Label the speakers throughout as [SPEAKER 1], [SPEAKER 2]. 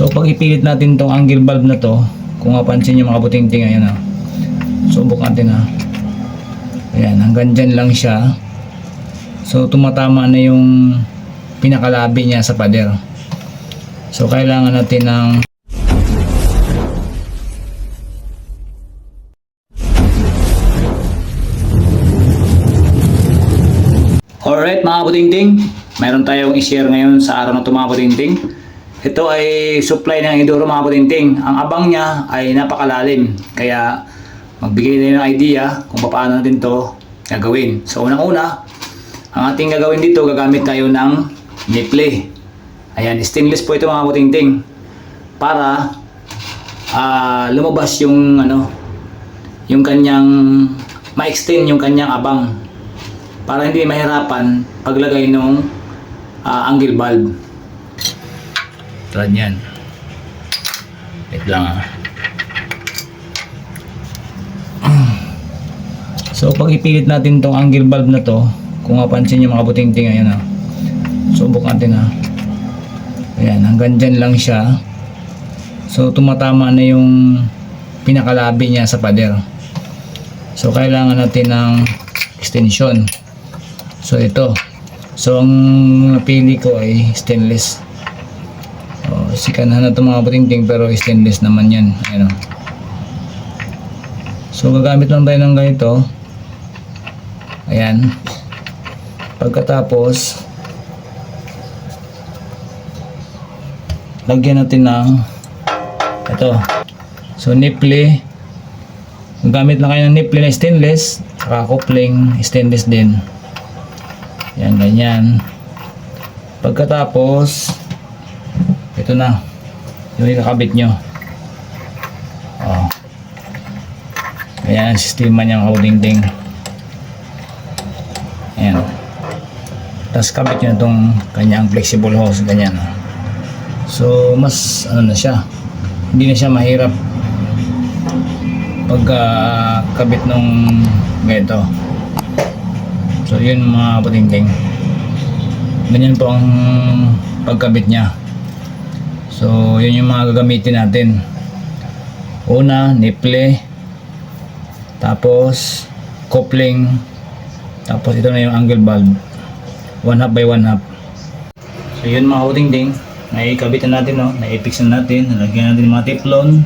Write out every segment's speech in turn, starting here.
[SPEAKER 1] So pag ipilit natin tong angle valve na to, kung mapansin nyo mga buting-ting, ayan ah. Subok natin ah. Ayan, hanggang dyan lang siya. So tumatama na yung pinakalabi niya sa pader. So kailangan natin ng Alright mga putingting, mayroon tayong i-share ngayon sa araw na ito mga putingting. Ito ay supply ng Enduro mga putingting. Ang abang niya ay napakalalim. Kaya magbigay tayo ng idea kung paano natin to gagawin. So unang-una, ang ating gagawin dito, gagamit tayo ng niple. Ayan, stainless po ito mga putingting. Para ah, lumabas yung ano, yung kanyang ma-extend yung kanyang abang para hindi mahirapan paglagay ng angle bulb. Tulad yan. Wait lang ah. So pag ipilit natin tong angle bulb na to, kung mapansin nyo mga buting-ting, ayan ah. Subok natin ah. Ayan, hanggang dyan lang siya. So tumatama na yung pinakalabi niya sa pader. So kailangan natin ng extension. So ito. So ang napili ko ay stainless. Oh, sikanahan na ito mga buting-ting pero stainless naman yan. Ayan o. So gagamit lang tayo ng ganito. Ayan. Pagkatapos lagyan natin ng ito. So nipple Gamit lang kayo ng nipple na stainless saka coupling stainless din. Yan, ganyan. Pagkatapos, ito na. Yung ikakabit nyo. Oh. Ayan sistema niyang holding-ding. Ayan. Tapos kabit nyo itong kanyang flexible hose. Ganyan. So, mas ano na siya. Hindi na siya mahirap pagka kabit nung ganito. So yun mga patingting. Ganyan po ang pagkabit niya. So yun yung mga gagamitin natin. Una, nipple. Tapos coupling. Tapos ito na yung angle bulb. One half by one half. So yun mga patingting. Naikabit na natin no. Naipix na natin. Nalagyan natin mga teflon.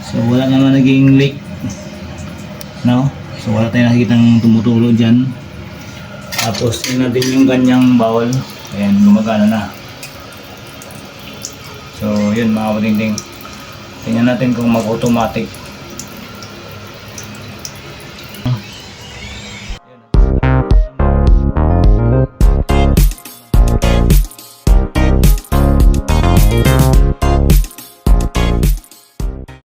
[SPEAKER 1] So wala naman naging leak. No? So wala tayong nakikitang tumutulo dyan. Tapos tingnan natin yung ganyang bowl. Ayan, gumagana na. Yun mga katingting. Tingnan natin kung mag-automatic